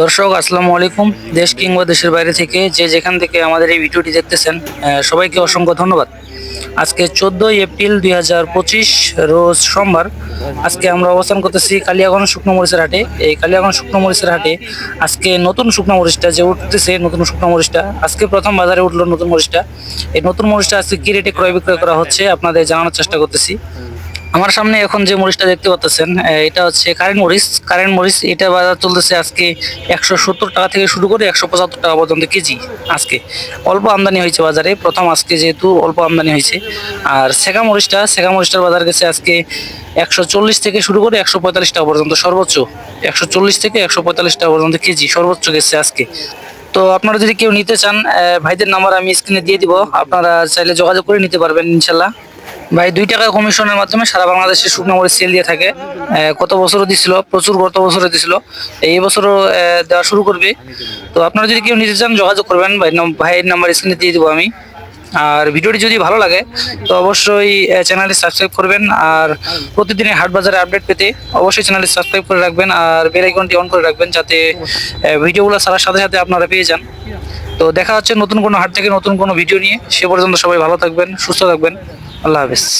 দর্শক, আসসালামু আলাইকুম। দেশ কিংবা দেশের বাইরে থেকে যে যেখান থেকে আমাদের এই ভিডিওটি দেখতেছেন সবাইকে অসংখ্য ধন্যবাদ। আজকে চোদ্দোই এপ্রিল দুই হাজার পঁচিশ, রোজ সোমবার। আজকে আমরা অবস্থান করতেছি কালিয়াগঞ্জ শুকনো মরিচের হাটে। এই কালিয়াগঞ্জ শুকনো মরিচের হাটে আজকে নতুন শুকনো মরিচটা যে উঠতেছে, নতুন শুকনো মরিচটা, আজকে প্রথম বাজারে উঠল নতুন মরিচটা। এই নতুন মরিচটা আজকে কী রেটে ক্রয় বিক্রয় করা হচ্ছে আপনাদের জানানোর চেষ্টা করতেছি। আমার সামনে এখন যে মরিচটা দেখতে পাচ্ছেন এটা হচ্ছে কারেন্ট মরিচ। কারেন্ট মরিচ, এটা বাজার চলতেছে আজকে একশো সত্তর টাকা থেকে শুরু করে একশো পঁচাত্তর টাকা পর্যন্ত কেজি আজকে। অল্প আমদানি হয়েছে বাজারে, প্রথম আজকে যেহেতু অল্প আমদানি হয়েছে। আর সেকা মরিচটা, সেকা মরিচটার বাজার গেছে আজকে একশো চল্লিশ থেকে শুরু করে একশো পঁয়তাল্লিশ টাকা পর্যন্ত সর্বোচ্চ। একশো চল্লিশ থেকে একশো পঁয়তাল্লিশ টাকা পর্যন্ত কেজি সর্বোচ্চ গেছে আজকে। তো আপনারা যদি কেউ নিতে চান ভাইদের নাম্বার আমি স্ক্রিনে দিয়ে দিব। আপনারা চাইলে যোগাযোগ করে নিতে পারবেন, ইনশাল্লাহ। ভাই, দুই টাকা কমিশনের মাধ্যমে সারা বাংলাদেশে শুকনো সেল দিয়ে থাকে। গত বছরও দিছিল, প্রচুর গত বছরও দিছিল। এই বছরও দেওয়া শুরু করবে। তো আপনারা যদি কেউ নিতে চান, যোগাযোগ করবেন। ভাই ভাইয়ের নাম্বার স্ক্রিনে দিয়ে দেবো আমি। আর ভিডিওটি যদি ভালো লাগে, তো অবশ্যই চ্যানেলটি সাবস্ক্রাইব করবেন। আর প্রতিদিনের হাট বাজারে আপডেট পেতে অবশ্যই চ্যানেলটি সাবস্ক্রাইব করে রাখবেন। আর বেল আইকনটি অন করে রাখবেন, যাতে ভিডিওগুলো ছাড়ার সাথে সাথে আপনারা পেয়ে যান। তো দেখা হচ্ছে নতুন কোনো হাট থেকে নতুন কোনো ভিডিও নিয়ে। সে পর্যন্ত সবাই ভালো থাকবেন, সুস্থ থাকবেন। আল্লাহ হাফেজ।